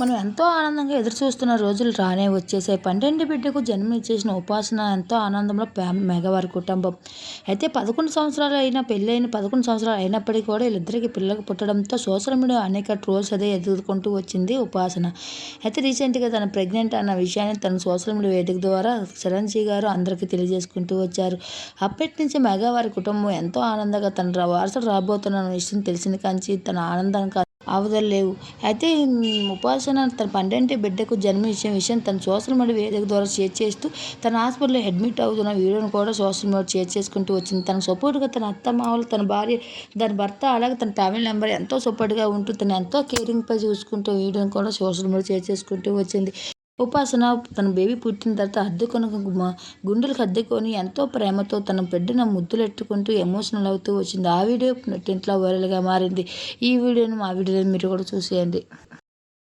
మనం ఎంతో ఆనందంగా ఎదురు చూస్తున్న రోజులు రానే వచ్చేసాయి. పన్నెండు బిడ్డకు జన్మనిచ్చేసిన ఉపాసన ఎంతో ఆనందంలో మెగవారి కుటుంబం. అయితే పదకొండు సంవత్సరాలు అయిన పెళ్ళైన పదకొండు సంవత్సరాలు అయినప్పటికీ కూడా వీళ్ళిద్దరికి పిల్లలకు పుట్టడంతో సోషల్ మీడియా అనేక ట్రోల్స్ అదే ఎదుర్కొంటూ వచ్చింది ఉపాసన. అయితే రీసెంట్గా తన ప్రెగ్నెంట్ అన్న విషయాన్ని తన సోషల్ మీడియా వేదిక ద్వారా చిరంజీవి గారు అందరికీ తెలియజేసుకుంటూ వచ్చారు. అప్పటి నుంచి మెగావారి కుటుంబం ఎంతో ఆనందంగా తన వారసుడు రాబోతున్న విషయం తెలిసిన కాంచి తన ఆనందం ఆవుదలు లేవు. అయితే ఉపాసన తన పండంటి బిడ్డకు జన్మ ఇచ్చే విషయం తన సోషల్ మీడియా వేదిక ద్వారా షేర్ చేస్తూ తన హాస్పిటల్లో అడ్మిట్ అవుతున్న వీడియోను కూడా సోషల్ మీడియా షేర్ చేసుకుంటూ వచ్చింది. తన సపోర్ట్గా తన అత్త మామలు తన భార్య తన భర్త అలాగే తన ఫ్యామిలీ మెంబర్ ఎంతో సపోర్ట్గా ఉంటూ తను ఎంతో కేరింగ్పై చూసుకుంటూ వీడియోని కూడా సోషల్ మీడియా షేర్ చేసుకుంటూ వచ్చింది. ఉపాసన తన బేబీ పుట్టిన తర్వాత అద్దెకొని గుండెలకు అద్దెకొని ఎంతో ప్రేమతో తన బిడ్డను ముద్దులెట్టుకుంటూ ఎమోషనల్ అవుతూ వచ్చింది. ఆ వీడియో నెట్టింట్లో వైరల్గా మారింది. ఈ వీడియోను మా వీడియోని మీరు కూడా చూసేయండి.